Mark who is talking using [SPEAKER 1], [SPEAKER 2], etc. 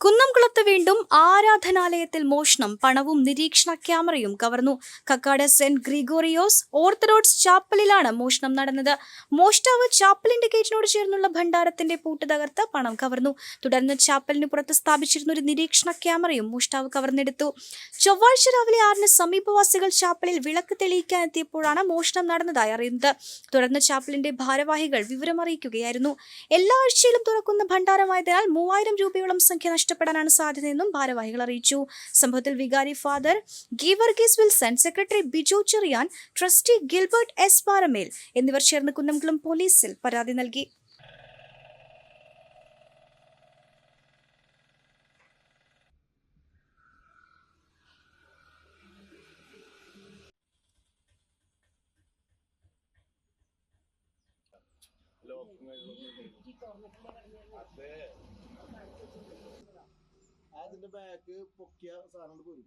[SPEAKER 1] കുന്നംകുളത്ത് വീണ്ടും ആരാധനാലയത്തിൽ മോഷണം പണവും നിരീക്ഷണ ക്യാമറയും കവർന്നു. കക്കാട് സെന്റ് ഗ്രിഗോറിയോസ് ഓർത്തഡോക്സ് ചാപ്പലിലാണ് മോഷണം നടന്നത്. മോഷ്ടാവ് ചാപ്പലിന്റെ ഗേറ്റിനോട് ചേർന്നുള്ള ഭണ്ഡാരത്തിന്റെ പൂട്ട് തകർത്ത് പണം കവർന്നു. തുടർന്ന് ചാപ്പലിന് പുറത്ത് സ്ഥാപിച്ചിരുന്ന ഒരു നിരീക്ഷണ ക്യാമറയും മോഷ്ടാവ് കവർന്നെടുത്തു. ചൊവ്വാഴ്ച രാവിലെ ആറിന് സമീപവാസികൾ ചാപ്പലിൽ വിളക്ക് തെളിയിക്കാൻ എത്തിയപ്പോഴാണ് മോഷണം നടന്നതായി അറിയുന്നത്. തുടർന്ന് ചാപ്പലിന്റെ ഭാരവാഹികൾ വിവരമറിയിക്കുകയായിരുന്നു. എല്ലാ ആഴ്ചയിലും തുറക്കുന്ന ഭണ്ഡാരമായതിനാൽ മൂവായിരം രൂപയോളം സംഖ്യ നഷ്ടപ്പെടാനാണ് സാധ്യതയെന്നും ഭാരവാഹികൾ അറിയിച്ചു. സംഭവത്തിൽ വികാരി father Geevarghese Wilson secretary Biju Cherian trustee Gilbert S Paramel എന്നിവർ ചേർന്ന് കുന്നംകുളം പോലീസിൽ പരാതി നൽകി.
[SPEAKER 2] അതിന്റെ ബാക്ക് പൊക്കിയ സാധനം പോരും.